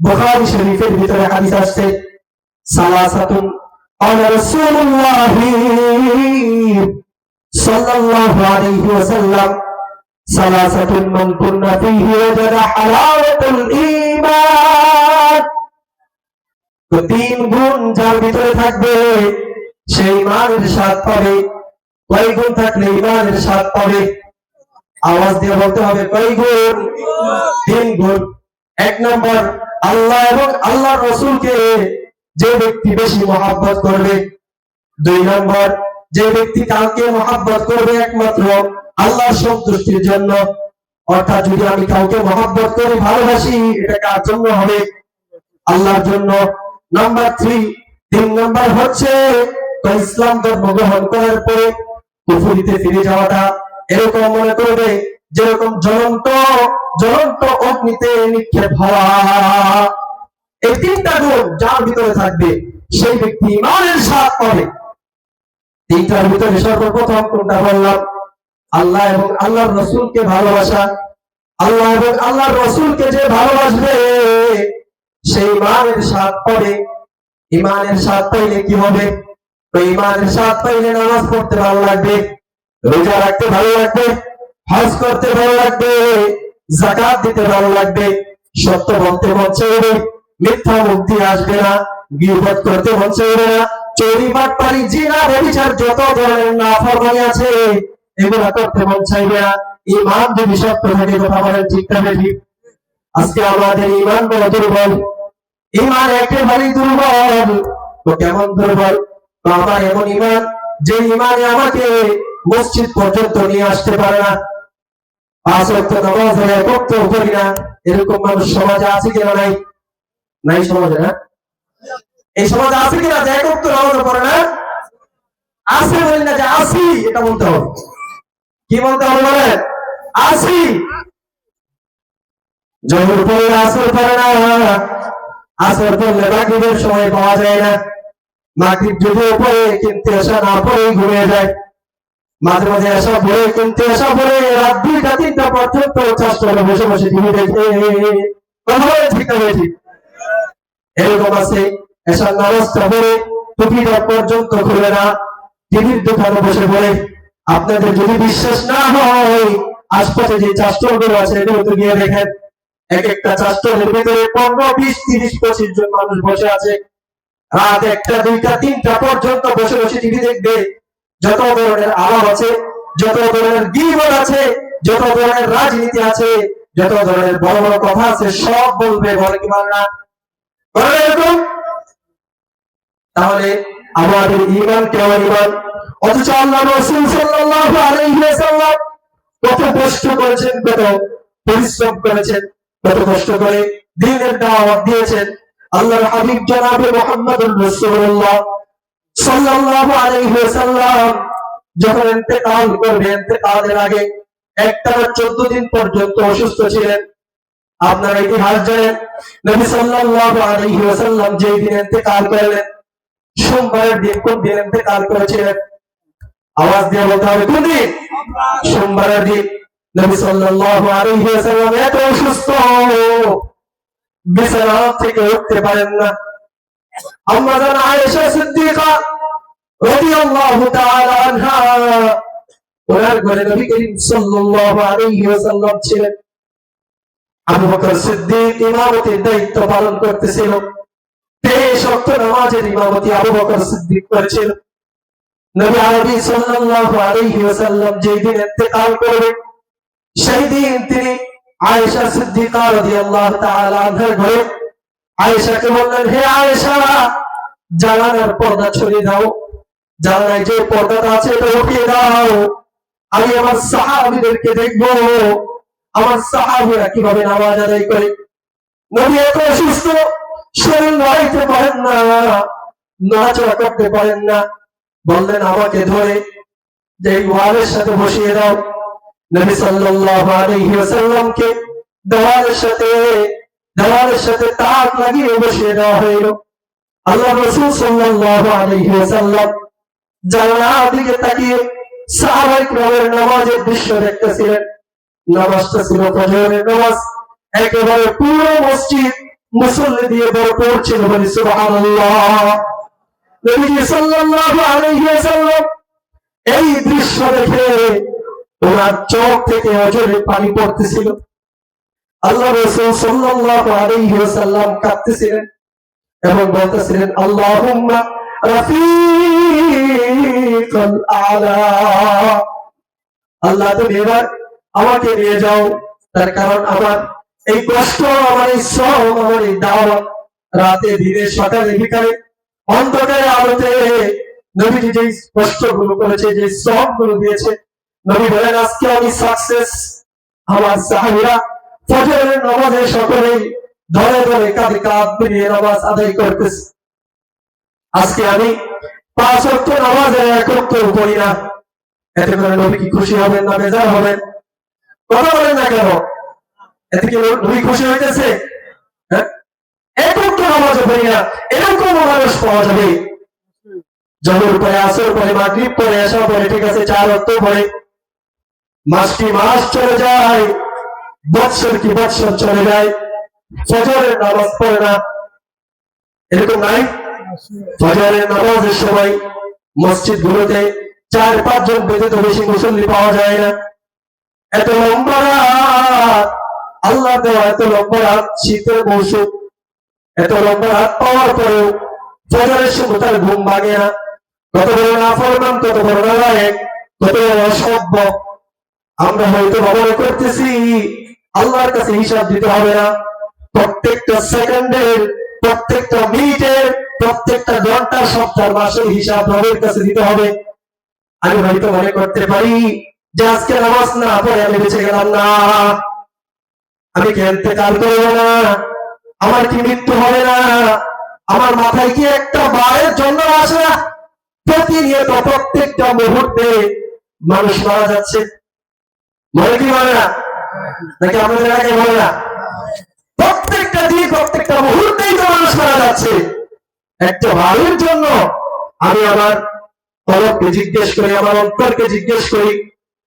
বুখারী শরীফের ভিতরে হাদিস আসছে সালাসাতুন قال رسول الله صلى الله عليه وسلم ثلاثة من كن فيه وجد حلاوة الإيمان তো তিন গুণ যার ভিতরে থাকবে সেই ইমানের স্বাদ পাবে কয় গুণ থাকলে ইমানের স্বাদ পাবে আওয়াজ দিয়ে বলতে হবে কয় গুণ তিন গুণ এক নম্বর আল্লাহ এবং আল্লাহ রসুলকে যে ব্যক্তি বেশি মহাব্বত করবে, দুই নম্বর, যে ব্যক্তি কাউকে মহাব্বত করবে একমাত্র আল্লাহর সন্তুষ্টির জন্য। অর্থাৎ যদি আমি কাউকে মহাব্বত করে, ভালোবাসি, এটা কার জন্য হবে? আল্লাহর জন্য। নাম্বার থ্রি তিন নাম্বার হচ্ছে ইসলাম ধর্ম গ্রহণ করার পরে কুফুরিতে ফিরে যাওয়াটা এরকম মনে করবে, যেরকম জ্বলন্ত জ্বলন্ত অগ্নিতে নিক্ষেপ হওয়া। এই তিনটা গুণ যার ভিতরে থাকবে, সেই ব্যক্তি ইমানের স্বাদ পাবে। তিনটার ভিতরে সর্বপ্রথম কোনটা বললাম? আল্লাহ এবং আল্লাহর রসুলকে ভালোবাসা। আল্লাহ এবং আল্লাহর রসুলকে যে ভালোবাসবে সেই ইমানের স্বাদ পাবে। ইমানের স্বাদ পাইলে কি হবে? তো ইমানের স্বাদ পাইলে নামাজ পড়তে ভালো লাগবে, রোজা রাখতে ভালো লাগবে, হজ করতে ভালো লাগবে। জাকাত দিতে ভালো লাগবে, সত্য বলতে মন চাইবে, মিথ্যা মুক্তি আসবে না গিরবত করতে মন চাইবে না। চোরি বাটপারি জিনা ব্যভিচার যত ধরনের নাফরমানি আছে, এগুলা করতে মন চাইবে না। ইমান যদি শক্ত থাকে, কথা বলেন ঠিকঠাক ঠিক আজকে আমাদের ইমান বড় দুর্বল। ইমান একেবারেই দুর্বল। তো কেমন দুর্বল? আমার এমন ইমান যে ইমানে আমাকে মসজিদ পর্যন্ত নিয়ে আসতে পারে না। এরকম আছে কিনা নাই? নাই সমাজে, না? এই আছে কিনা? পড়ে না। যে আসি এটা কি বলতে হবে আসি আসর পড়ে না পড়লে মাগরিবের সময় পাওয়া যায় না। মাগরিব যদিও পরে কিন্তু না পরেই ঘুমিয়ে যায়। মাঝে মাঝে আসা পরে কিন্তু আসা পরে রাত দুইটা, তিনটা পর্যন্ত চাষটা বসে বসে টিভি দেখে। বলে এরকম আছে, এসার নামাজটা পরে টুপিটা পর্যন্ত খুলে না, টিভির দোকানে বসে পড়ে। আপনাদের যদি বিশ্বাস না হয়, আশপাশে যে চাষগুলো আছে, এগুলো তো গিয়ে দেখেন। এক একটা চাষের ভিতরে পনেরো, বিশ, তিরিশ, পঁচিশ জন মানুষ বসে আছে। রাত একটা, দুইটা, তিনটা পর্যন্ত বসে বসে টিভি দেখবে। যত ধরনের আলাপ আছে, যত ধরনের গিবর আছে, যত ধরনের রাজনীতি আছে, যত ধরনের বড় বড় কথা আছে, সব বলবে বলে কি না তাহলে আমাদের ইমান কেমন ইমান অথচ আল্লাহ রসুল আলাইহি কত কষ্ট করেছেন, কত পরিশ্রম করেছেন, কত কষ্ট করে দিনের দাওয়াত দিয়েছেন। আল্লাহর হাবিব জনাবে মুহাম্মদুর রাসূলুল্লাহ সাল্লাল্লাহু আলাইহি ওয়াসাল্লাম যখন ইন্তেকাল করবে, ইন্তেকালের আগে একটানা 14 দিন পর্যন্ত অসুস্থ ছিলেন। আপনারা ইতিহাস জানেন, নবী সাল্লাল্লাহু আলাইহি ওয়াসাল্লাম যেই দিন ইন্তেকাল করলেন, সোমবারের দিন কোন দিন ইন্তেকাল করেছিলেন? আওয়াজ দিয়ে বলতে হবে, কোন দিন? সোমবারের দিন। নবী সাল্লাল্লাহু থেকে উঠতে পারেন না। দায়িত্ব পালন করতেছিল। নামাজের ইমামতি আবু বকর সিদ্দিক করেছিল। সেই দিন তিনি আয়েশা সিদ্দিকা তাআলা ঘরে আয়েশাকে বললেন, হে আয়েশা, জানালার পর্দা ছড়িয়ে দাও। জানালায় যে পর্দাটা আছে, এটা উঠিয়ে দাও। আমি আমার সাহাবীদেরকে দেখব। আমার সাহাবীরা কীভাবে নামাজ আদায় করে? নবী এত অসুস্থ, শরীর নড়াইতে পারেন না, নড়াচড়া করতে পারেন না। বললেন, আমাকে ধরে যে ওয়ালের সাথে বসিয়ে দাও। নবী সাল্লাল্লাহু আলাইহি ওয়াসাল্লামকে দেওয়ালের সাথে দেওয়ালের সাথে তাক লাগিয়ে বসিয়ে দেওয়া হইল। আল্লাহ রাসূল সাল্লাল্লাহু আলাইহি ওয়াসাল্লাম জানালার দিকে তাকিয়ে সাহাবায়ে কেরামের নামাজের দৃশ্য দেখতেছিলেন। নামাজটা ছিল ফজরের নামাজ। একেবারে পুরো মসজিদ মুসল্লি দিয়ে ভরপুর ছিল বলি সুবহানাল্লাহ। নবীজি সাল্লাল্লাহু আলাইহি ওয়াসাল্লাম এই দৃশ্য দেখে ওনার চোখ থেকে অজরে পানি পড়তেছিল। আল্লাহ রাসূল সাল্লাল্লাহু আলাইহি ওয়াসাল্লাম কাঁদতেছিলেন এবং বলতেছিলেন, আল্লাহুম্মা রাফিকাল আলা। আল্লাহ তুমি এবার আমাকে নিয়ে যাও। তার কারণ আমার এই কষ্ট, আমার এই শ্রম, আমার এই দাওয়াত রাতে, দিনে, সকালে, বিকালে, অন্ধকারে, আলোতে নবীজি যে কষ্টগুলো করেছে যে শ্রমগুলো দিয়েছে, নবী বলেন, আজকে আমি সাকসেস আমার সাহাবিরা ফজরের নামাজে সকলেই ধরে ধরে কাঁধে কাঁধ মিলিয়ে নামাজ আদায় করতেছে। আজকে আমি পাঁচ অক্ট নামাজে এক অক্ট পড়ি না। এতে করে নবী কি খুশি হবেন না বেজার হবেন? কথা বলেন না কেন? এতে কি নবী খুশি হইতেছে? হ্যাঁ? এক অক্ট নামাজে পড়ি না, এরকম মানুষ পাওয়া যাবে। জহর পরে আসর, পরে মাগরিব, পরে আসা পরে ঠিক আছে, চার অক্ট পরে মাসটি মাস চলে যায়? বৎসর কি বৎসর চলে যায়? ফজরের নামাজ পড়ে না। এরকম নাই? ফজরের নামাজের সময় মসজিদ গুলোতে চার পাঁচজন ব্যতীত বেশি মুসল্লি পাওয়া যায় না। এত লম্বা রাত। আল্লাহ দেওয়া এত লম্বা রাত শীতের মৌসুম। এত লম্বা রাত পাওয়ার পরেও ফজরের সময় তার ঘুম ভাঙে না। কত বড় না ফরমান কত বড় না কত বড় অসভ্য। আমরা হয়তো মনে করতেছি আল্লাহর কাছে হিসাব দিতে হবে না। প্রত্যেকটা সেকেন্ডের, প্রত্যেকটা মিনিটের, প্রত্যেকটা ঘণ্টার সপ্তাহ মাসের হিসাব রবের কাছে দিতে হবে। আমি হয়তো মনে করতে পারি যে আজকে নামাজ না পড়ে আমি বেঁচে গেলাম না। আমি খেলতে কাল করব না। আমার কি মৃত্যু হবে না? আমার মাথায় কি একটা বারের জন্য আসে না? প্রতিনিয়ত প্রত্যেকটা মুহূর্তে মানুষ মারা যাচ্ছে। মনে কি মনে? না নাকি আমাদের আগে মনে না? প্রত্যেকটা দিন, প্রত্যেকটা মুহূর্তেই তো মানুষ মারা যাচ্ছে। একটা ভালোর জন্য আমি আমার তরফকে জিজ্ঞেস করি, আমার অন্তরকে জিজ্ঞেস করি,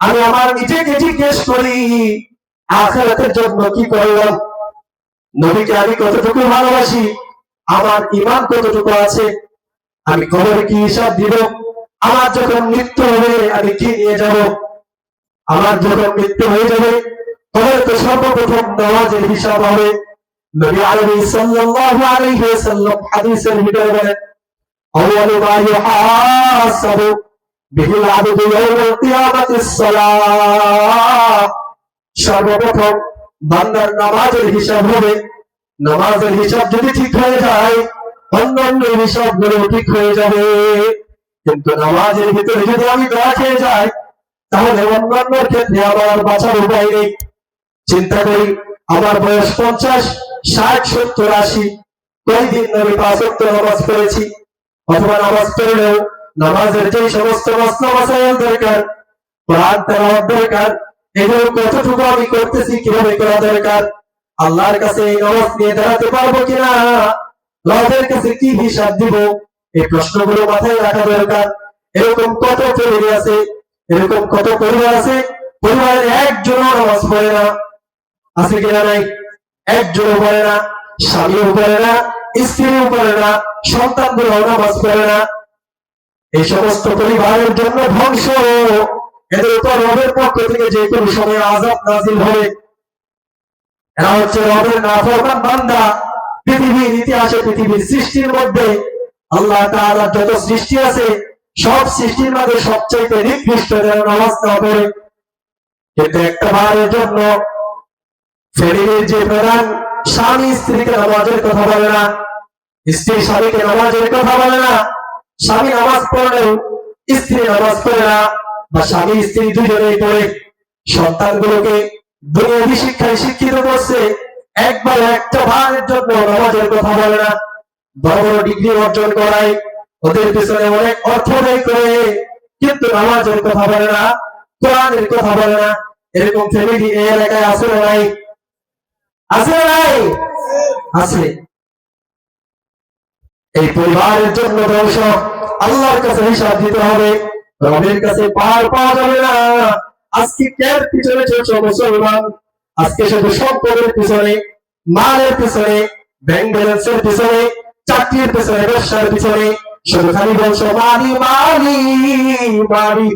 আমি আমার নিজেকে জিজ্ঞেস করি, আখেরাতের জন্য কি করলাম? নবীকে আমি কতটুকু ভালোবাসি? আমার ইমান কতটুকু আছে? আমি কবরে কি হিসাব দিব? আমার যখন মৃত্যু হবে, আমি কি নিয়ে যাব? আমার যখন মৃত্যু হয়ে যাবে সর্বপ্রথম বান্দার নামাজের হিসাব হবে। নামাজের হিসাব যদি ঠিক হয়ে যায়, অন্যান্য হিসাবগুলো ঠিক হয়ে যাবে। কিন্তু নামাজের ভিতরে যদি আমি দয়া খেয়ে যাই, তাহলে অন্যান্য ক্ষেত্রে আমার বাঁচার উপায় নেই। চিন্তা করি, আমার বয়স পঞ্চাশ, ষাট, সত্তর, আশি। কয়দিন আমি পাঁচ নামাজ পড়েছি। অথবা নামাজ পড়লেও নামাজের যে সমস্ত দরকার তেলাওয়াত দরকার, এগুলো কতটুকু আমি করতেছি, কীভাবে করা দরকার, আল্লাহর কাছে এই নামাজ নিয়ে দাঁড়াতে পারব কিনা কাছে কি হিসাব দিব, এই প্রশ্নগুলো মাথায় রাখা দরকার। এরকম কত ফ্যামিলি আছে, এরকম কত পরিবার আছে, পরিবারের একজনও নামাজ পড়ে না। আছে কিনা নাই একজনও পড়ে না স্বামীও পড়ে না স্ত্রীও পড়ে না সন্তানগুলো নামাজ পড়ে না এই সমস্ত পরিবারের জন্য ধ্বংস। এদের উপর রবের পক্ষ থেকে যে কোনো সময় আজাব নাজিল হবে। এরা হচ্ছে রবের নাফরমান বান্দা। পৃথিবীর ইতিহাসে পৃথিবীর সৃষ্টির মধ্যে আল্লাহ তাআলা যত সৃষ্টি আছে, সব সৃষ্টির মধ্যে সবচেয়ে নিকৃষ্ট যেন নামাজ না পড়ে। কিন্তু একটা বারের জন্য ফ্যামিলির যে প্রধান স্বামী স্ত্রীকে নামাজের কথা বলে না, স্ত্রী স্বামীকে নামাজের কথা বলে না, স্বামী নামাজ পড়লেও স্ত্রী নামাজ পড়ে না বা স্বামী স্ত্রী দুজনেই পড়ে। সন্তানগুলোকে দুনিয়াবী শিক্ষায় শিক্ষিত করছে, একবার একটা ভাগের জন্য নামাজের কথা বলে না। বড় বড় ডিগ্রি অর্জন করায় ওদের পিছনে অনেক অর্থ ব্যয় করে, কিন্তু নামাজের কথা বলে না, কোরআনের কথা বলে না। এরকম ফ্যামিলি এই এলাকায় আসলে নাই। আছে না নাই? আছে। এই পরিবারের জন্য ধ্বংস আল্লাহর কাছে হিসাব দিতে হবে। রবের কাছে পার পাওয়া যাবে না। আজকে কের পিছনে চলছে মুসলমান? আজকে শুধু সম্পদের পিছনে, মালের পিছনে ব্যাংক ব্যালেন্সের পিছনে, চাকরির পিছনে, ব্যবসার পিছনে। শুধু খালি বলছো, মানি মানি মানি।